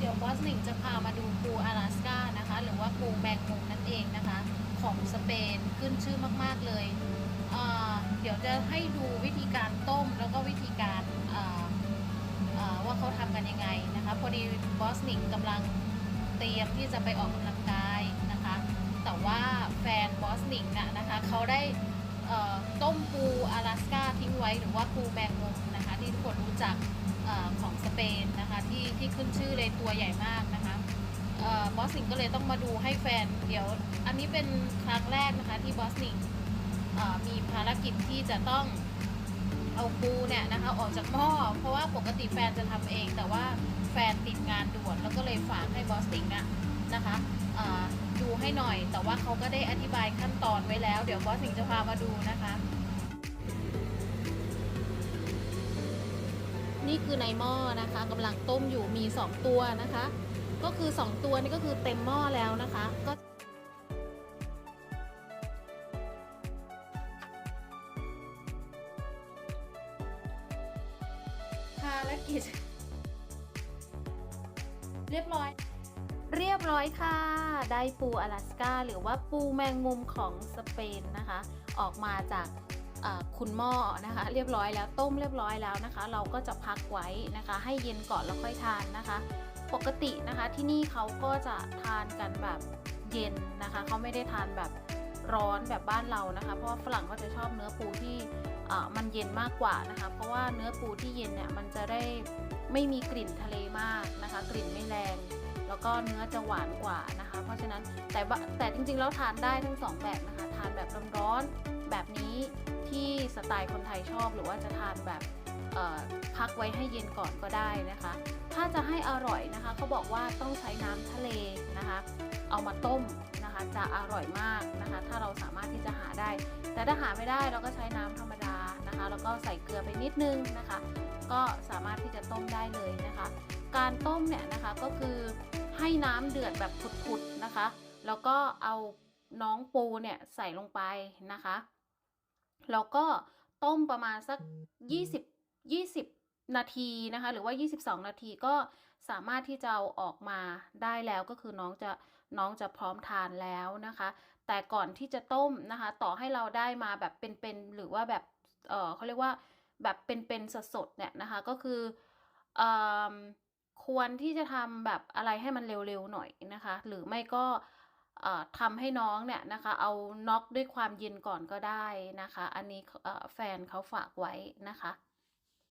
เดี๋ยวบอสหนิงจะพามาดูปู阿拉สกานะคะ หรือว่าปูแมงมุมนั่นเองนะคะ ของสเปนขึ้นชื่อมากๆเลยเอ่อเดี๋ยวจะให้ดูวิธีการต้มแล้วก็วิธีการเอ่อเอ่อว่าเขาทำกันยังไงนะคะ พอดีบอสหนิงกำลังเตรียมที่จะไปออกกำลังกายนะคะ แต่ว่าแฟนบอสหนิงน่ะนะคะเขาได้เอ่อต้มปู阿拉สกาทิ้งไว้หรือว่าปูแมงมุมนะคะ ที่ทุกคนรู้จัก เออ ของสเปนนะคะที่ที่ขึ้นชื่อเลยตัวใหญ่มากนะคะบอสสิงก็เลยต้องมาดูให้แฟนเดี๋ยว อันนี้เป็นครั้งแรกนะคะที่บอสสิงมีภารกิจที่จะต้องเอาปูเนี่ยนะคะออกจากหม้อเพราะว่าปกติแฟนจะทำเอง แต่ว่าแฟนติดงานด่วนแล้วก็เลยฝากให้บอสสิงอะนะคะดูให้หน่อย แต่ว่าเขาก็ได้อธิบายขั้นตอนไว้แล้ว เดี๋ยวบอสสิงจะพามาดูนะคะ นี่คือในหม้อนะคะกำลังต้มอยู่มี 2 ตัวนะคะ ก็คือ 2 ตัวนี่ก็คือเต็มหม้อแล้วนะคะ ก็ภารกิจเรียบร้อย เรียบร้อยค่ะ ได้ปูอลาสกาหรือว่าปูแมงมุมของสเปนนะคะ ออกมาจาก คุณหม้อนะคะ เรียบร้อยแล้วต้มเรียบร้อยแล้วนะคะ เราก็จะพักไว้นะคะ ให้เย็นก่อนแล้วค่อยทานนะคะ ปกตินะคะที่นี่เขาก็จะทานกันแบบเย็นนะคะเขาไม่ได้ทานแบบร้อนแบบบ้านเรานะคะ เพราะฝรั่งก็จะชอบเนื้อปูที่มันเย็นมากกว่านะคะ เพราะว่าเนื้อปูที่เย็นเนี่ยมันจะได้ไม่มีกลิ่นทะเลมากนะคะ กลิ่นไม่แรง แล้วก็เนื้อจะหวานกว่านะคะ เพราะฉะนั้นแต่แต่จริงๆแล้วทานได้ทั้งสองแบบนะคะ ทานแบบร้อนๆแบบนี้ที่สไตล์คนไทยชอบ หรือว่าจะทานแบบพักไว้ให้เย็นก่อนก็ได้นะคะ ถ้าจะให้อร่อยนะคะเขาบอกว่าต้องใช้น้ำทะเลนะคะ เอามาต้มนะคะจะอร่อยมากนะคะ ถ้าเราสามารถที่จะหาได้ แต่ถ้าหาไม่ได้เราก็ใช้น้ำธรรมดานะคะ แล้วก็ใส่เกลือไปนิดนึงนะคะ ก็สามารถที่จะต้มได้เลยนะคะ การต้มเนี่ยนะคะก็คือ ให้น้ำเดือดแบบผุดๆนะคะ แล้วก็เอาน้องปูเนี่ยใส่ลงไปนะคะ แล้วก็ต้มประมาณสัก 20 20 นาทีนะคะ หรือว่า 22 นาทีก็สามารถที่จะเอาออกมาได้แล้วก็คือน้องจะน้องจะพร้อมทานแล้วนะคะ แต่ก่อนที่จะต้มนะคะ ต่อให้เราได้มาแบบเป็นๆหรือว่าแบบเออเขาเรียกว่าแบบเป็นๆสดๆเนี่ยนะคะ ก็คือเอ ควรที่จะทำแบบอะไรให้มันเร็วๆหน่อยนะคะ หรือไม่ก็ทำให้น้องเนี่ยนะคะ เอาน็อกด้วยความเย็นก่อนก็ได้นะคะ อันนี้แฟนเขาฝากไว้นะคะ